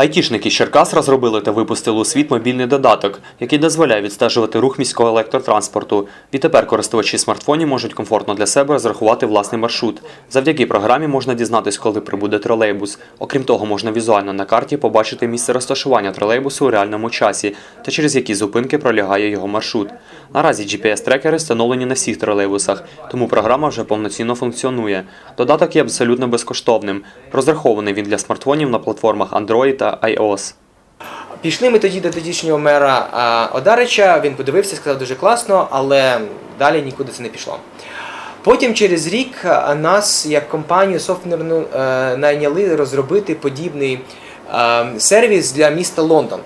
Айтішники з Черкас розробили та випустили у світ мобільний додаток, який дозволяє відстежувати рух міського електротранспорту. Відтепер користувачі смартфонів можуть комфортно для себе розрахувати власний маршрут. Завдяки програмі можна дізнатись, коли прибуде тролейбус. Окрім того, можна візуально на карті побачити місце розташування тролейбусу у реальному часі та через які зупинки пролягає його маршрут. Наразі GPS-трекери встановлені на всіх тролейбусах, тому програма вже повноцінно функціонує. Додаток є абсолютно безкоштовним. Розрахований він для смартфонів на платформах Android та iOS. Пішли ми тоді до тодішнього мера Одарича, він подивився, сказав дуже класно, але далі нікуди це не пішло. Потім через рік нас, як компанію софтверну, е, найняли розробити подібний е, сервіс для міста Лондон.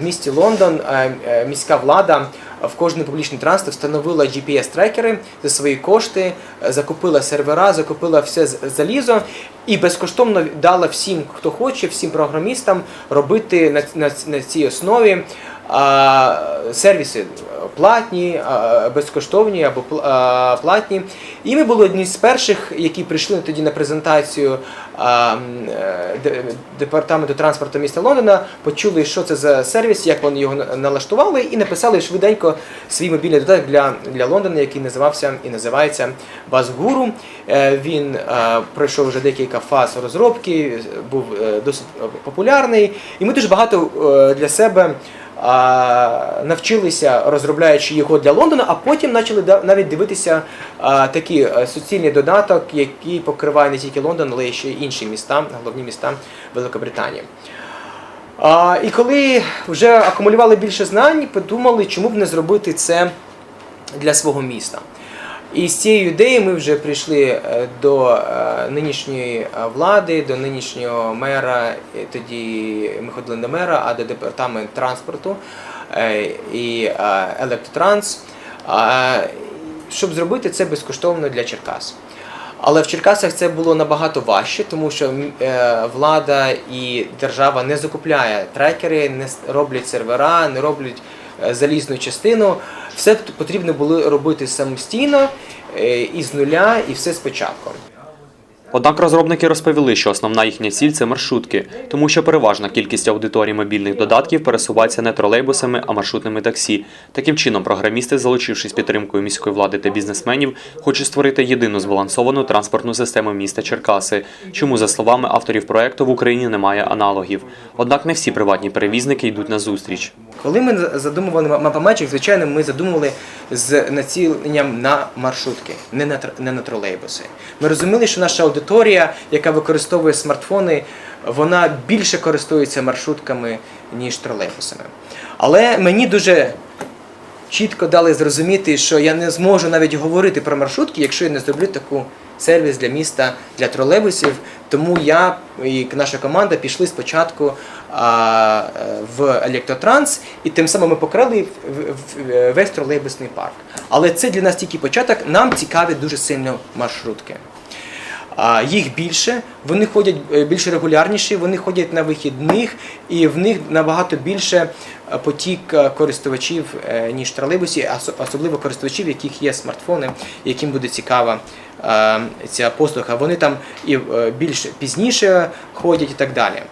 В місті Лондон е, е, міська влада в кожний публічний транспорт встановила GPS-трекери за свої кошти, е, закупила сервера, закупила все залізо і безкоштовно дала всім, хто хоче, всім програмістам робити на, на, на цій основі а, сервіси платні, безкоштовні або пл- платні. І ми були одні з перших, які прийшли тоді на презентацію е, де- департаменту транспорту міста Лондона, почули, що це за сервіс, як вони його налаштували, і написали швиденько свій мобільний додаток для, для Лондона, який називався і називається Басгуру. Е, Він е, пройшов вже декілька фаз розробки, був е, досить е, популярний, і ми дуже багато е, для себе навчилися розробляючи його для Лондона, а потім почали навіть дивитися такий е, суцільний додаток, який покриває не тільки Лондон, але й ще й інші міста, головні міста Великобританії. І коли вже акумулювали більше знань, подумали, чому б не зробити це для свого міста. І з цією ідеєю ми вже прийшли е, до е, нинішньої е, влади, до нинішнього мера. Тоді ми ходили не мера, а до департаменту транспорту і Електротранс, щоб зробити це безкоштовно для Черкас. Але в Черкасах це було набагато важче, тому що влада і держава не закупляє трекери, не роблять сервера, не роблять залізну частину. Все потрібно було робити самостійно е, і з нуля, і все спочатку. Однак розробники розповіли, що основна їхня ціль це маршрутки, тому що переважна кількість аудиторій мобільних додатків пересувається не тролейбусами, а маршрутними таксі. Таким чином, програмісти, залучившись підтримкою міської влади та бізнесменів, хочуть створити єдину збалансовану транспортну систему міста Черкаси, чому, за словами авторів проекту, в Україні немає аналогів. Однак не всі приватні перевізники йдуть на зустріч. Коли ми за- задумували мапамечик, звичайно, ми задумували з націленням на маршрутки, не на, не на тролейбуси. Ми розуміли, що наша аудиторія, яка використовує смартфони, вона більше користується маршрутками, ніж тролейбусами. Але мені дуже чітко дали зрозуміти, що я не зможу навіть говорити про маршрутки, якщо я не зроблю таку сервіс для міста для тролейбусів. Тому я і наша команда пішли спочатку а, е, в електротранс, і тим самим ми в- весь тролейбусний парк. Але це для нас тільки початок. Нам цікаві дуже сильно маршрутки. Їх більше, вони ходять е, більш регулярніші, вони ходять на вихідних, і в них набагато більше е, потік е, користувачів, ніж тролейбусі, особливо користувачів, яких є смартфони, яким буде цікава ця послуга. Вони там і більш пізніше ходять і так далі.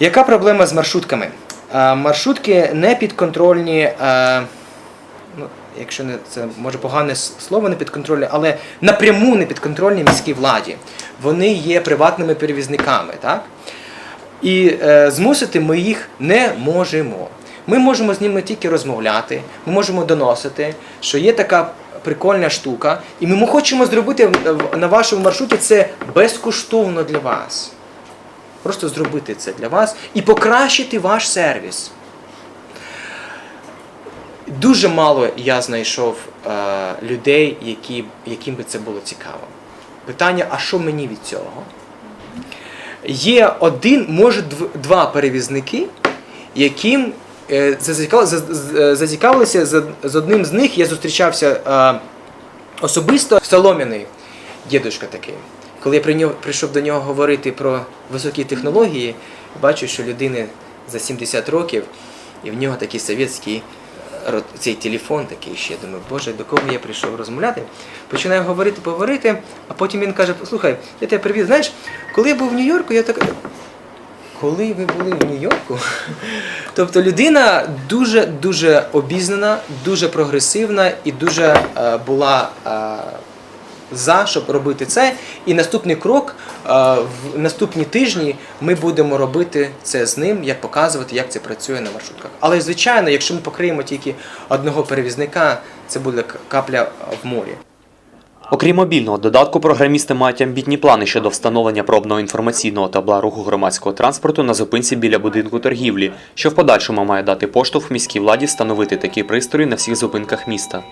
Яка проблема з маршрутками? Маршрутки не підконтрольні. Ну, якщо не це може погане слово не підконтрольне, але напряму не підконтрольні міській владі. Вони є приватними перевізниками, так? І е, змусити ми їх не можемо. Ми можемо з ними тільки розмовляти, ми можемо доносити, що є така прикольна штука, і ми хочемо зробити на вашому маршруті це безкоштовно для вас. Просто зробити це для вас і покращити ваш сервіс. Дуже мало я знайшов е, людей, які, яким би це було цікаво. Питання: а що мені від цього? Є один, може дв- два перевізники, яким е, зацікавилися з, з одним з них. Я зустрічався е, особисто Солом'яний дідушка такий. Коли я при нього, прийшов до нього говорити про високі технології, бачу, що людини за 70 років, і в нього такий совєтський цей телефон такий ще. Думаю, боже, до кого я прийшов розмовляти? Починаю говорити, поговорити, а потім він каже: слухай, я тебе привіз. Знаєш, коли я був в Нью-Йорку, я так. коли ви були в Нью-Йорку? Тобто людина дуже дуже обізнана, дуже прогресивна і дуже е, була е, за, щоб робити це. І наступний крок е, в наступні тижні ми будемо робити це з ним, як показувати, як це працює на маршрутках. Але звичайно, якщо ми покриємо тільки одного перевізника, це буде капля в морі. Окрім мобільного додатку, програмісти мають амбітні плани щодо встановлення пробного інформаційного табла руху громадського транспорту на зупинці біля будинку торгівлі, що в подальшому має дати поштовх міській владі встановити такі пристрої на всіх зупинках міста.